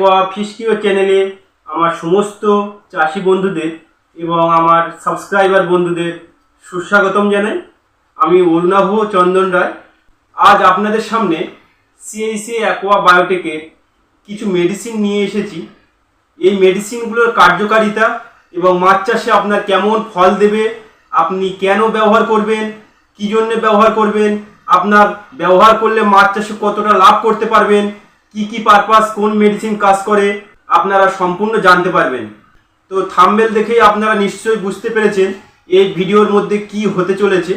Aqua ফিশকিও চ্যানেলে আমার সমস্ত চাষি বন্ধুদের এবং আমার সাবস্ক্রাইবার বন্ধুদের সুস্বাগতম জানাই। আমি অরুণাভ চন্দন রায়। আজ আপনাদের সামনে সিআইসি অ্যাকোয়া বায়োটেকের কিছু মেডিসিন নিয়ে এসেছি। এই মেডিসিনগুলোর কার্যকারিতা এবং মাছ চাষে আপনার কেমন ফল দেবে, আপনি কেন ব্যবহার করবেন, কী জন্যে ব্যবহার করবেন, আপনার ব্যবহার করলে মাছ চাষে কতটা লাভ করতে পারবেন কি কি পারপাস কোন মেডিসিন কাজ করে, আপনারা সম্পূর্ণ জানতে পারবেন। তো থাম্বেল দেখেই আপনারা নিশ্চয়ই বুঝতে পেরেছেন এই ভিডিওর মধ্যে কি হতে চলেছে।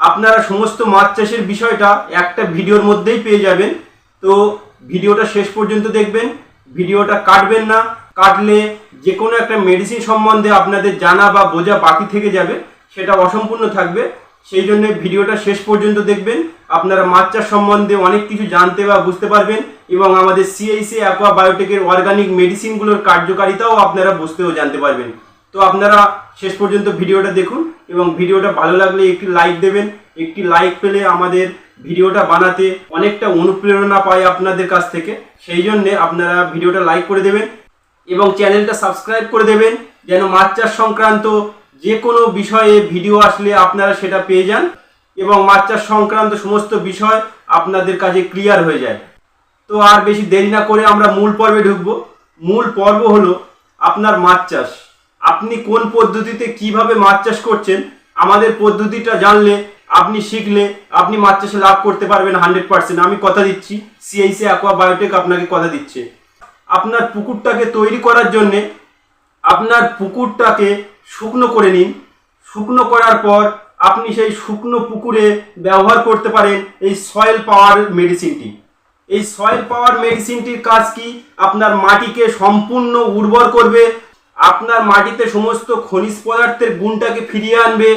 আপনারা সমস্ত মাছ চাষের বিষয়টা একটা ভিডিওর মধ্যেই পেয়ে যাবেন। তো ভিডিওটা শেষ পর্যন্ত দেখবেন, ভিডিওটা কাটবেন না, কাটলে যে কোনো একটা মেডিসিন সম্বন্ধে আপনাদের জানা বা বোঝা বাকি থেকে যাবে, সেটা অসম্পূর্ণ থাকবে। সেই জন্য ভিডিওটা শেষ পর্যন্ত দেখবেন। আপনারা মাছ চাষ সম্বন্ধে অনেক কিছু জানতে বা বুঝতে পারবেন এবং আমাদের সিআইসি অ্যাকোয়া বায়োটেকের অর্গানিক মেডিসিনগুলোর কার্যকারিতাও আপনারা বুঝতেও জানতে পারবেন। তো আপনারা শেষ পর্যন্ত ভিডিওটা দেখুন এবং ভিডিওটা ভালো লাগলে একটি লাইক দেবেন, একটি লাইক পেলে আমাদের ভিডিওটা বানাতে অনেকটা অনুপ্রেরণা পাই আপনাদের কাছ থেকে। সেই জন্যে আপনারা ভিডিওটা লাইক করে দেবেন এবং চ্যানেলটা সাবস্ক্রাইব করে দেবেন, যেন মাছ চাষ সংক্রান্ত যে কোনো বিষয়ে ভিডিও আসলে আপনারা সেটা পেয়ে যান এবং মাছ চাষ সংক্রান্ত সমস্ত বিষয় আপনাদের কাছে ক্লিয়ার হয়ে যায়। তো আর বেশি দেরি না করে আমরা মূল পর্বে ঢুকবো। মূল পর্ব হলো আপনার মাছ চাষ। আপনি কোন পদ্ধতিতে কীভাবে মাছ চাষ করছেন, আমাদের পদ্ধতিটা জানলে আপনি শিখলে আপনি মাছ চাষে লাভ করতে পারবেন হান্ড্রেড পার্সেন্ট। আমি কথা দিচ্ছি সিআইসি অ্যাকোয়া বায়োটেক আপনাকে কথা দিচ্ছে। আপনার পুকুরটাকে তৈরি করার জন্যে আপনার পুকুরটাকে শুকনো করে নিন। শুকনো করার পর আপনি সেই শুকনো পুকুরে ব্যবহার করতে পারেন এই সয়েল পাওয়ার মেডিসিনটি এই সয়েল পাওয়ার মেডিসিনটির কাজ কি? আপনার মাটিকে সম্পূর্ণ উর্বর করবে, আপনার মাটিতে সমস্ত খনিজ পদার্থের গুণটাকে ফিরিয়ে আনবে,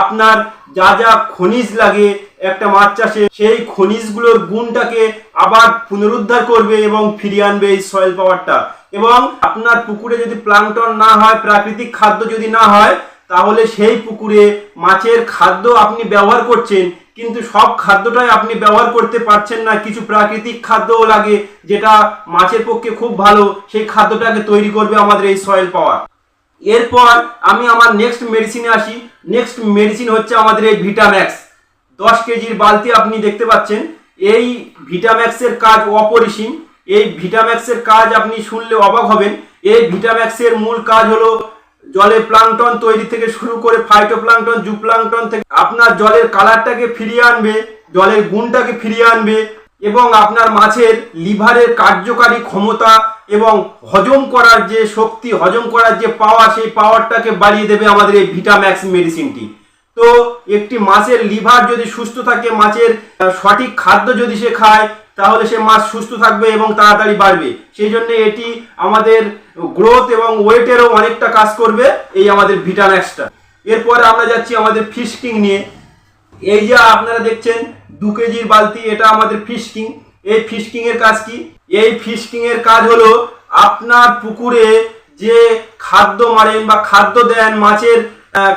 আপনার যা যা খনিজ লাগে একটা মাছ চাষে, সেই খনিজগুলোর গুণটাকে আবার পুনরুদ্ধার করবে এবং ফিরিয়ে আনবে এই সয়েল পাওয়ারটা এবং আপনার পুকুরে যদি প্লাংটন না হয়, প্রাকৃতিক খাদ্য যদি না হয়, তাহলে সেই পুকুরে মাছের খাদ্য আপনি ব্যবহার করছেন, কিন্তু সব খাদ্যটাই আপনি ব্যবহার করতে পারছেন না। কিছু প্রাকৃতিক খাদ্যও লাগে যেটা মাছের পক্ষে খুব ভালো, সেই খাদ্যটাকে তৈরি করবে আমাদের এই সয়েল পাওয়ার এরপর আমি আমার নেক্সট মেডিসিনে আসি। নেক্সট মেডিসিন হচ্ছে আমাদের এই ভিটাম্যাক্স দশ কেজির বালতি আপনি দেখতে পাচ্ছেন। এই ভিটাম্যাক্সের কাজ অপরিসীম। এই ভিটাম্যাক্সের কাজ আপনি শুনলে অবাক হবেন। এই ভিটাম্যাক্সের মূল কাজ হলো জলে প্লাংটন তৈরি থেকে শুরু করে ফাইটোপ্লাংটন জুপ্লাংটন থেকে আপনার জলের কালারটাকে ফিরিয়ে আনবে, জলের গুণটাকে ফিরিয়ে আনবে এবং আপনার মাছের লিভারের কার্যকারী ক্ষমতা এবং হজম করার যে শক্তি, হজম করার যে পাওয়ার সেই পাওয়ারটাকে বাড়িয়ে দেবে আমাদের এই ভিটাম্যাক্স মেডিসিনটি তো একটি মাছের লিভার যদি সুস্থ থাকে, মাছের সঠিক খাদ্য যদি সে খায় তাহলে সে মাছ সুস্থ থাকবে এবং তাড়াতাড়ি বাড়বে। সেই জন্য এটি আমাদের গ্রোথ এবং ওয়েটেরও অনেকটা কাজ করবে এই আমাদের ভিটাম্যাক্সটা এরপরে আমরা যাচ্ছি আমাদের ফিশ কিং নিয়ে। এই যে আপনারা দেখছেন, দু কেজির বালতি, এটা আমাদের ফিশ কিং এই ফিশ এর কাজ কি? এই ফিশ এর কাজ হলো আপনার পুকুরে যে খাদ্য মারেন বা খাদ্য দেন মাছের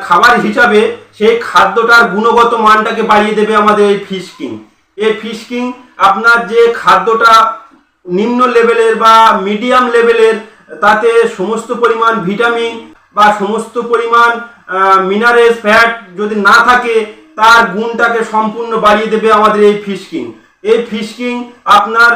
খাবার হিসাবে সেই খাদ্যটার গুণগত মানটাকে বাড়িয়ে দেবে আমাদের এই ফিশ কিং এই ফিশকিং আপনার যে খাদ্যটা নিম্ন লেভেলের বা মিডিয়াম লেভেলের, তাতে সমস্ত পরিমাণ ভিটামিন বা সমস্ত পরিমাণ মিনারেলস ফ্যাট যদি না থাকে, তার গুণটাকে সম্পূর্ণ বাড়িয়ে দেবে আমাদের এই ফিশকিং। এই ফিশকিং আপনার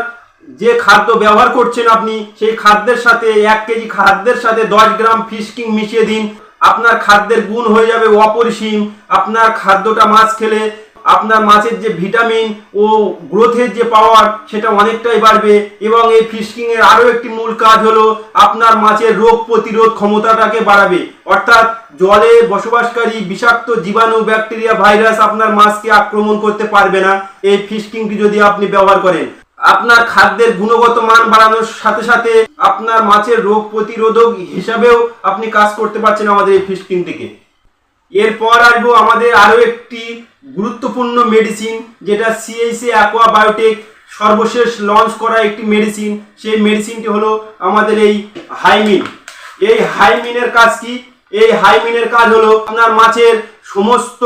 যে খাদ্য ব্যবহার করছেন আপনি, সেই খাদ্যের সাথে, এক কেজি খাদ্যের সাথে দশ গ্রাম ফিশকিং মিশিয়ে দিন। আপনার খাদ্যের গুণ হয়ে যাবে অপরিসীম। আপনার খাদ্যটা মাছ খেলে আপনার মাছের যে ভিটামিন ও গ্রোথের যে পাওয়ার, সেটা অনেকটাই বাড়বে। এবং এই ফিশকিং এর আরও একটি মূল কাজ হলো আপনার মাছের রোগ প্রতিরোধ ক্ষমতাটাকে বাড়াবে। অর্থাৎ জলে বসবাসকারী বিষাক্ত জীবাণু, ব্যাকটেরিয়া, ভাইরাস আপনার মাছকে আক্রমণ করতে পারবে না। এই ফিশকিংটি যদি আপনি ব্যবহার করেন। আপনার খাদ্যের গুণগত মান বাড়ানোর সাথে সাথে আপনার মাছের রোগ প্রতিরোধক হিসাবেও আপনি কাজ করতে পারছেন আমাদের এই ফিশকিং থেকে এরপর আসব আমাদের আরও একটি গুরুত্বপূর্ণ মেডিসিন যেটা সিএইসি অ্যাকোয়া বায়োটেক সর্বশেষ লঞ্চ করা একটি মেডিসিন সেই মেডিসিনটি হলো আমাদের এই হাইমিন এই হাইমিনের কাজ কি? এই হাইমিনের কাজ হলো আপনার মাছের সমস্ত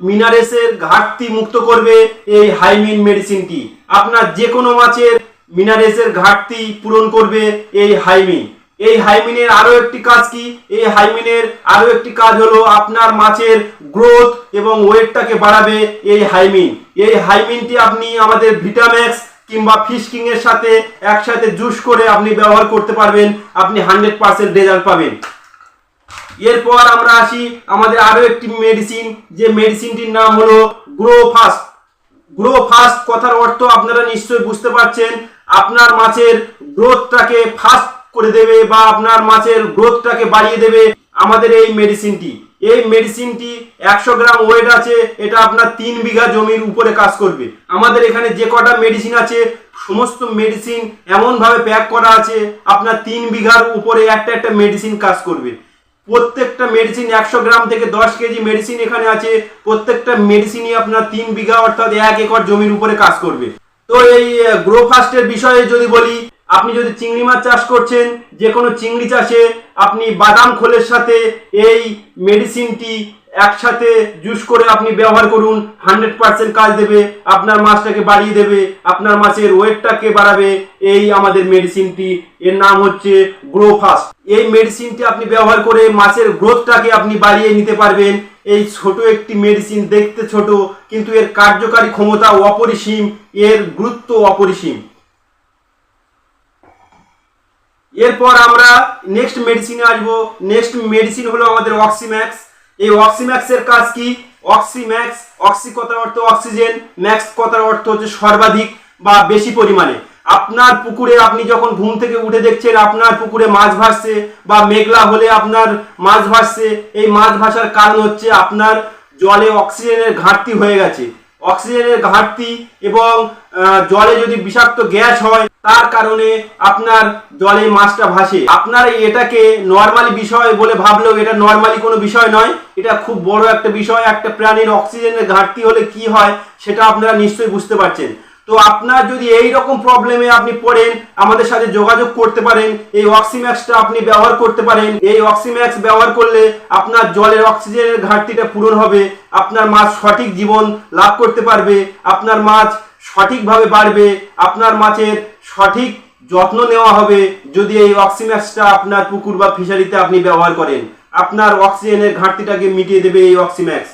মিনারেসের ঘাটতি মুক্ত করবে এই হাইমিন মেডিসিনটি আপনার যে কোনো মাছের মিনারেলসের ঘাটতি পূরণ করবে এই হাইমিন এই হাইমিনের আরও একটি কাজ কি? এই হাইমিনের আরও একটি কাজ হলো আপনার মাছের গ্রোথ এবং ওয়েটটাকে বাড়াবে এই হাইমিন। এই হাইমিনটি আপনি আমাদের ভিটাম্যাক্স কিংবা ফিশ কিং এর সাথে একসাথে জুস করে আপনি ব্যবহার করতে পারবেন, আপনি হান্ড্রেড পার্সেন্ট রেজাল্ট পাবেন। এরপর আমরা আসি আমাদের আরও একটি মেডিসিন যে মেডিসিনটির নাম হলো গ্রো ফাস্ট গ্রো ফাস্ট কথার অর্থ আপনারা নিশ্চয়ই বুঝতে পারছেন, আপনার মাছের গ্রোথটাকে ফাস্ট করে দেবে বা আপনার মাছের গ্রোথটাকে বাড়িয়ে দেবে আমাদের এই মেডিসিনটি। এই মেডিসিনটি একশো গ্রাম ওয়েট আছে, এটা আপনার তিন বিঘা জমির উপরে কাজ করবে। আমাদের এখানে যে কটা মেডিসিন আছে, সমস্ত মেডিসিন এমনভাবে প্যাক করা আছে, আপনার তিন বিঘার উপরে একটা একটা মেডিসিন কাজ করবে। প্রত্যেকটা মেডিসিন একশো গ্রাম থেকে দশ কেজি মেডিসিন এখানে আছে, প্রত্যেকটা মেডিসিনই আপনার তিন বিঘা অর্থাৎ এক একর জমির উপরে কাজ করবে। তো এই গ্রো ফাস্টের বিষয়ে যদি বলি আপনি যদি চিংড়ি মাছ চাষ করছেন যে কোনো চিংড়ি চাষে আপনি বাদাম খোলের সাথে এই মেডিসিনটি একসাথে জুস করে আপনি ব্যবহার করুন, হান্ড্রেড পার্সেন্ট কাজ দেবে, আপনার মাছটাকে বাড়িয়ে দেবে, আপনার মাছের ওয়েটটাকে বাড়াবে, এই আমাদের মেডিসিনটি। এর নাম হচ্ছে গ্রো ফাস্ট এই মেডিসিনটি আপনি ব্যবহার করে মাছের গ্রোথটাকে আপনি বাড়িয়ে নিতে পারবেন। এই ছোট একটি মেডিসিন দেখতে ছোট, কিন্তু এর কার্যকারী ক্ষমতা অপরিসীম, এর গুরুত্ব অপরিসীম। এরপর আমরা নেক্সট মেডিসিনে আসব। নেক্সট মেডিসিন হলো আমাদের অক্সিম্যাক্স এই অক্সিম্যাক্সের কাজ কি? অক্সিম্যাক্স অক্সি কথার অর্থ অক্সিজেন ম্যাক্স কথার অর্থ হচ্ছে সর্বাধিক বা বেশি পরিমাণে। আপনার পুকুরে আপনি যখন ঘুম থেকে উঠে দেখছেন, আপনার পুকুরে মাছ ভাসছে বা মেঘলা হলে আপনার মাছ ভাসছে, এই মাছ ভাসার কারণ হচ্ছে আপনার জলে অক্সিজেনের ঘাটতি হয়ে গেছে। অক্সিজেনের ঘাটতি এবং জলে যদি বিষাক্ত গ্যাস হয় তার কারণে আপনার জলে মাছটা ভাসে। আপনার এটাকে নর্মালি বিষয় বলে ভাবলেও এটা নর্মালি কোনো বিষয় নয়। এটা খুব বড় একটা বিষয়, একটা প্রাণীর অক্সিজেনের ঘাটতি হলে কি হয় সেটা আপনারা নিশ্চয়ই বুঝতে পারছেন। তো আপনার যদি এই রকম প্রবলেমে আপনি পড়েন, আমাদের সাথে যোগাযোগ করতে পারেন, এই অক্সিম্যাক্সটা আপনি ব্যবহার করতে পারেন। এই অক্সিম্যাক্স ব্যবহার করলে আপনার জলের অক্সিজেনের ঘাটতিটা পূরণ হবে, আপনার মাছ সঠিক জীবন লাভ করতে পারবে, আপনার মাছ সঠিকভাবে বাড়বে, আপনার মাছের সঠিক যত্ন নেওয়া হবে যদি এই অক্সিম্যাক্সটা আপনার পুকুর বা ফিশারিতে আপনি ব্যবহার করেন। আপনার অক্সিজেনের ঘাটতিটাকে মিটিয়ে দেবে এই অক্সিম্যাক্স।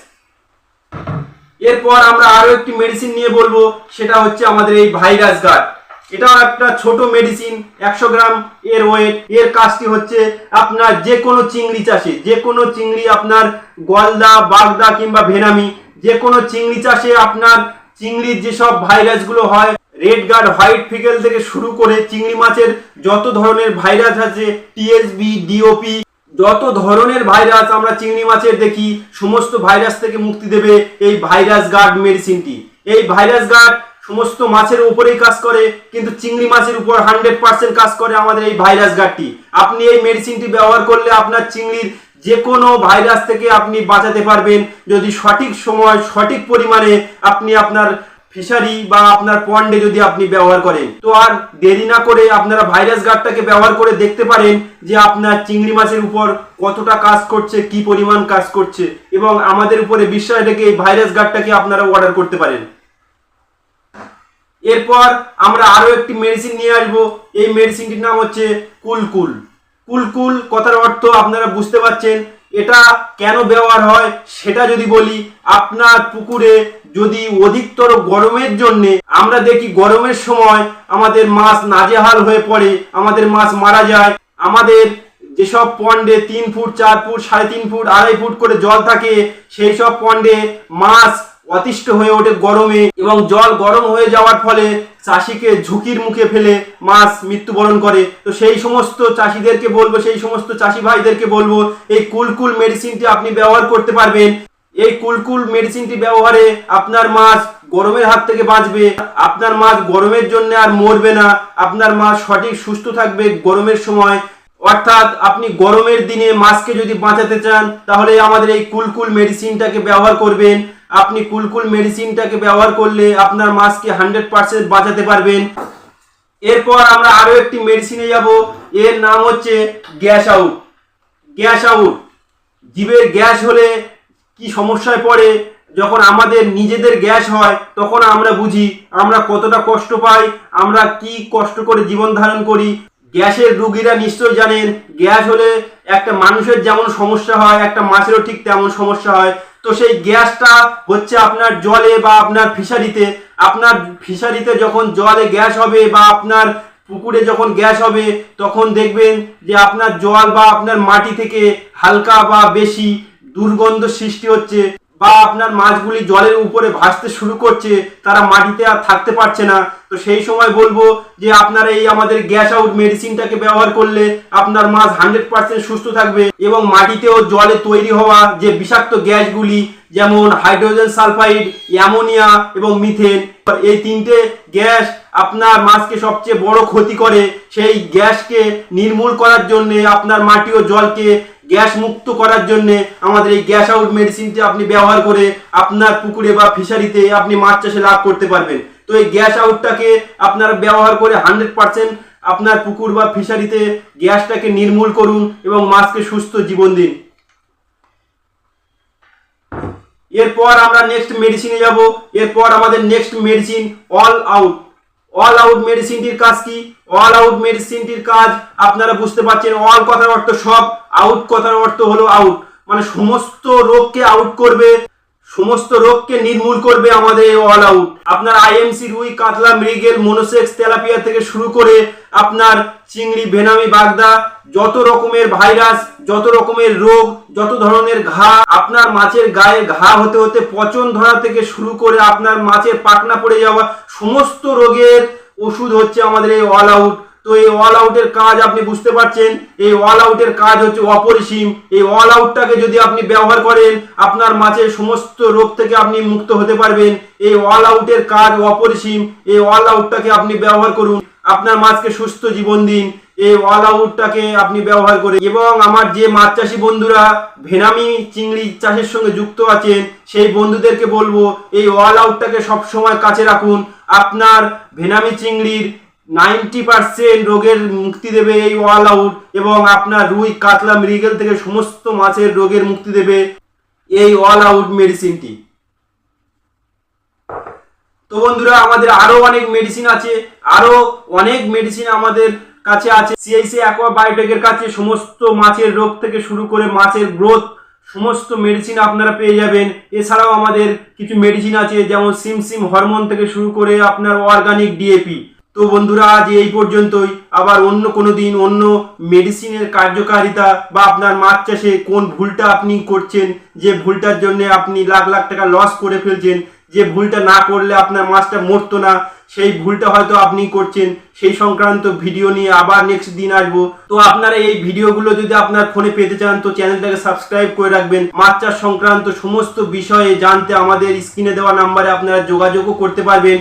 এরপর আমরা আরও একটি মেডিসিন নিয়ে বলব, সেটা হচ্ছে আমাদের এই ভাইরাস গার্ড এটাও একটা ছোট মেডিসিন একশো গ্রাম এর ওয়েট এর কাজটি হচ্ছে আপনার যে কোনো চিংড়ি চাষে যে কোনো চিংড়ি আপনার গলদা, বাগদা কিংবা ভেনামি যে কোনো চিংড়ি চাষে আপনার চিংড়ির যেসব ভাইরাসগুলো হয় রেড গার্ড হোয়াইট ফিকেল থেকে শুরু করে চিংড়ি মাছের যত ধরনের ভাইরাস আছে টিএসবি ডিওপি যত ধরনের ভাইরাস আমরা চিংড়ি মাছের দেখি, সমস্ত ভাইরাস থেকে মুক্তি দেবে এই ভাইরাস গার্ড মেডিসিনটি এই ভাইরাস গার্ড সমস্ত মাছের উপরেই কাজ করে, কিন্তু চিংড়ি মাছের উপর হান্ড্রেড পার্সেন্ট কাজ করে আমাদের এই ভাইরাস গার্ডটি আপনি এই মেডিসিনটি ব্যবহার করলে আপনার চিংড়ির যে কোনো ভাইরাস থেকে আপনি বাঁচাতে পারবেন। যদি সঠিক সময়, সঠিক পরিমাণে আপনি আপনার ফিশারি বা আপনার পন্ডে যদি আপনি ব্যবহার করেন, তো আর দেরি না করে আপনারা ভাইরাস গার্ডটাকে ব্যবহার করে দেখতে পারেন যে আপনার চিংড়ি মাছের উপর কতটা কাজ করছে, কি পরিমাণ কাজ করছে এবং আমাদের উপরে বিশ্বাস রেখে এই ভাইরাস গার্ডটাকে আপনারা অর্ডার করতে পারেন। এরপর আমরা আরও একটি মেডিসিন নিয়ে আসব। এই মেডিসিনটির নাম হচ্ছে কুলকুল। কুলকুল কথার অর্থ আপনারা বুঝতে পারছেন, এটা কেন ব্যবহার হয় সেটা যদি বলি, আপনার পুকুরে যদি অধিকতর গরমের জন্য আমরা দেখি গরমের সময় আমাদের মাছ নাজেহাল হয়ে পড়ে, আমাদের মাছ মারা যায়, আমাদের যেসব পন্ডে তিন ফুট, চার ফুট, সাড়ে তিন ফুট, আড়াই ফুট করে জল থাকে, সেই সব পন্ডে মাছ অতিষ্ঠ হয়ে ওঠে গরমে এবং জল গরম হয়ে যাওয়ার ফলে চাষিকে ঝুঁকির মুখে ফেলে মাছ মৃত্যুবরণ করে। তো সেই সমস্ত চাষিদেরকে বলব, সেই সমস্ত চাষি ভাইদেরকে বলব, এই কুলকুল মেডিসিনটি আপনি ব্যবহার করতে পারবেন। এই কুলকুল মেডিসিনটি ব্যবহারে আপনার মাছ গরমের হাত থেকে বাঁচবে। আপনার মাছ গরমের জন্য আর মরবে না। আপনার মাছ সঠিক সুস্থ থাকবে গরমের সময়। অর্থাৎ আপনি গরমের দিনে মাছকে যদি বাঁচাতে চান, তাহলে আমাদের এই কুলকুল মেডিসিনটাকে ব্যবহার করবেন। আপনি কুলকুল মেডিসিনটাকে ব্যবহার করলে আপনার মাছকে হান্ড্রেড পার্সেন্ট বাঁচাতে পারবেন। এরপর আমরা আরও একটি মেডিসিনে যাব। এর নাম হচ্ছে গ্যাস আউট। Gas out. জীবের গ্যাস হলে কি সমস্যায় পড়ে, যখন আমাদের নিজেদের গ্যাস হয়, তখন আমরা বুঝি আমরা কতটা কষ্ট পাই, আমরা কি কষ্ট করে জীবন ধারণ করি। গ্যাসের রুগীরা নিশ্চয় জানেন, গ্যাস হলে একটা মানুষের যেমন সমস্যা হয়, একটা মাছেরও ঠিক তেমন সমস্যা হয়। তো সেই গ্যাসটা হচ্ছে আপনার জলে বা আপনার ফিশারিতে। আপনার ফিশারিতে যখন জলে গ্যাস হবে বা আপনার পুকুরে যখন গ্যাস হবে, তখন দেখবেন যে আপনার জল বা আপনার মাটি থেকে হালকা বা বেশি দুর্গন্ধ সৃষ্টি হচ্ছে বা আপনার মাছগুলি জলের উপরে ভাসতে শুরু করছে, তারা মাটিতে আর থাকতে পারছে না। তো সেই সময় বলব যে আপনার এই আমাদের গ্যাস আউট মেডিসিনটাকে ব্যবহার করলে আপনার মাছ হান্ড্রেড পার্সেন্ট সুস্থ থাকবে এবং মাটিতে ও জলে তৈরি হওয়া যে বিষাক্ত গ্যাসগুলি যেমন হাইড্রোজেন সালফাইড, অ্যামোনিয়া এবং মিথেন। এই তিনটে গ্যাস আপনার মাছকে সবচেয়ে বড় ক্ষতি করে। সেই গ্যাসকে নির্মূল করার জন্য, আপনার মাটি ও জলকে গ্যাস মুক্ত করার জন্য আমাদের এই গ্যাস আউট মেডিসিনটি আপনি ব্যবহার করে আপনার পুকুরে বা ফিশারিতে আপনি মাছ চাষে লাভ করতে পারবেন। তো এই গ্যাস আউটটাকে আপনার ব্যবহার করে হান্ড্রেড পার্সেন্ট আপনার পুকুর বা ফিশারিতে গ্যাসটাকে নির্মূল করুন এবং মাছকে সুস্থ জীবন দিন। এরপর আমরা নেক্সট মেডিসিনে যাব। এরপর আমাদের next medicine all out all out মেডিসিনটির কাজ কি? অল আউট মেডিসিনটির কাজ, আপনারা বুঝতে পারছেন অল কথার অর্থ সব আউট কথার অর্থ হলো আউট মানে সমস্ত রোগকে আউট করবে। সমস্ত রোগকে নির্মূল করবে আমাদের অল আউট আপনার আইএমসি রুই, কাতলা, মৃগেল, মনোসেক্স, তেলাপিয়া থেকে শুরু করে আপনার চিংড়ি ভেনামি বাগদা, যত রকমের ভাইরাস, যত রকমের রোগ, যত ধরনের ঘা, আপনার মাছের গায়ে ঘা হতে হতে পচন ধরা থেকে শুরু করে আপনার মাছের পাকনা পড়ে যাওয়া সমস্ত রোগের ওষুধ হচ্ছে আমাদের এই অল আউট তো এই অল আউটের কাজ আপনি বুঝতে পারছেন। এই অল আউটের কাজ হচ্ছে অপরিসীম। এই অল আউটটাকে যদি আপনি ব্যবহার করেন, আপনার মাছের সমস্ত রোগ থেকে আপনি মুক্ত হতে পারবেন। এই অল আউটের কাজ অপরিসীম। এই অল আউটটাকে আপনি ব্যবহার করুন। আপনার মাছকে সুস্থ জীবন দিন। এই অল আউটটাকে আপনি ব্যবহার করে এবং আমার যে মাছ চাষি বন্ধুরা ভেনামি চিংড়ি চাষের সঙ্গে যুক্ত আছেন, সেই বন্ধুদেরকে বলব, এই অল আউটটাকে সবসময় কাছে রাখুন। আপনার ভেনামি চিংড়ির নাইনটি পার্সেন্ট রোগের মুক্তি দেবে এই অল আউট এবং আপনার রুই, কাতলা, মৃগেল থেকে সমস্ত মাছের রোগের মুক্তি দেবে এই অল আউট মেডিসিনটি। তো বন্ধুরা, আমাদের আরও অনেক মেডিসিন আছে, আরও অনেক মেডিসিন আমাদের কাছে আছে। সিআইসি অ্যাকোয়া বায়োটেকের কাছে সমস্ত মাছের রোগ থেকে শুরু করে মাছের গ্রোথ সমস্ত মেডিসিন আপনারা পেয়ে যাবেন। এছাড়াও আমাদের কিছু মেডিসিন আছে, যেমন সিম সিম হরমোন থেকে শুরু করে আপনার অর্গানিক ডিএপি তো বন্ধুরা, আজ এই পর্যন্তই। আবার অন্য কোনো দিন অন্য মেডিসিনের কার্যকারিতা বা আপনার মাছ চাষে কোন ভুলটা আপনি করছেন, যে ভুলটার জন্য আপনি লাখ লাখ টাকা লস করে ফেলছেন, যে ভুলটা না করলে আপনার মাছটা মরতো না, সেই ভুলটা হয়তো আপনি করছেন, সেই সংক্রান্ত ভিডিও নিয়ে আবার নেক্সট দিন আসব। তো আপনারা এই ভিডিওগুলো যদি আপনার ফোনে পেতে চান, তো চ্যানেলটাকে সাবস্ক্রাইব করে রাখবেন। মাছ চাষ সংক্রান্ত সমস্ত বিষয়ে জানতে আমাদের স্ক্রিনে দেওয়া নাম্বারে আপনারা যোগাযোগও করতে পারবেন।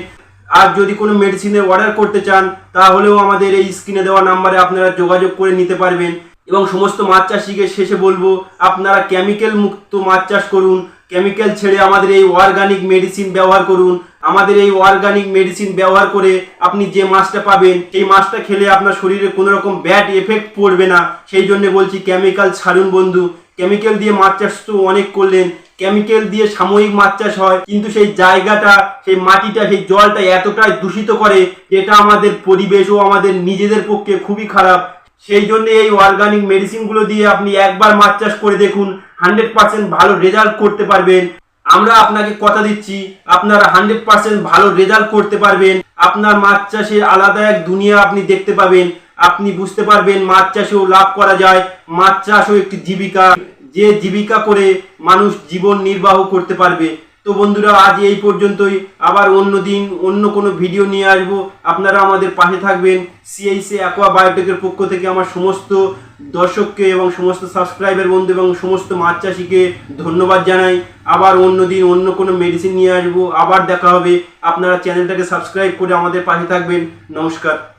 আর যদি কোনো মেডিসিনের অর্ডার করতে চান, তাহলেও আমাদের এই স্ক্রিনে দেওয়া নাম্বারে আপনারা যোগাযোগ করে নিতে পারবেন। এবং সমস্ত মাছ চাষিকে শেষে বলব, আপনারা কেমিক্যাল মুক্ত মাছ চাষ করুন। কেমিক্যাল ছেড়ে আমাদের এই অর্গানিক মেডিসিন ব্যবহার করুন। আমাদের এই অর্গানিক মেডিসিন ব্যবহার করে আপনি যে মাছটা পাবেন, সেই মাছটা খেলে আপনার শরীরে কোনো রকম ব্যাড এফেক্ট পড়বে না। সেই জন্য বলছি কেমিক্যাল ছাড়ুন বন্ধু। কেমিক্যাল দিয়ে মাছ চাষ তো অনেক করলেন। কেমিক্যাল দিয়ে সাময়িক মাছ চাষ হয়, কিন্তু সেই জায়গাটা, সেই মাটিটা, সেই জলটা এতটাই দূষিত করে যেটা আমাদের পরিবেশ ও আমাদের নিজেদের পক্ষে খুবই খারাপ। সেই জন্য এই অর্গানিক মেডিসিনগুলো দিয়ে আপনি একবার মাছ চাষ করে দেখুন হান্ড্রেড পার্সেন্ট ভালো রেজাল্ট করতে পারবেন। আমরা আপনাকে কথা দিচ্ছি, আপনারা হান্ড্রেড পার্সেন্ট ভালো রেজাল্ট করতে পারবেন। আপনার মাছ চাষের আলাদা এক দুনিয়া আপনি দেখতে পাবেন। আপনি বুঝতে পারবেন মাছ চাষেও লাভ করা যায়। মাছ চাষও একটি জীবিকা। যে জীবিকা করে মানুষ জীবন নির্বাহ করতে পারবে। তো বন্ধুরা, আজ এই পর্যন্তই। আবার অন্য দিন অন্য কোনো ভিডিও নিয়ে আসব। আপনারা আমাদের পাশে থাকবেন। সিআইসি অ্যাকোয়া বায়োটেকের পক্ষ থেকে আমার সমস্ত দর্শককে এবং সমস্ত সাবস্ক্রাইবার বন্ধু এবং সমস্ত মাছ চাষিকে ধন্যবাদ জানাই। আবার অন্য দিন অন্য কোনো মেডিসিন নিয়ে আসব। আবার দেখা হবে। আপনারা চ্যানেলটাকে সাবস্ক্রাইব করে আমাদের পাশে থাকবেন। নমস্কার।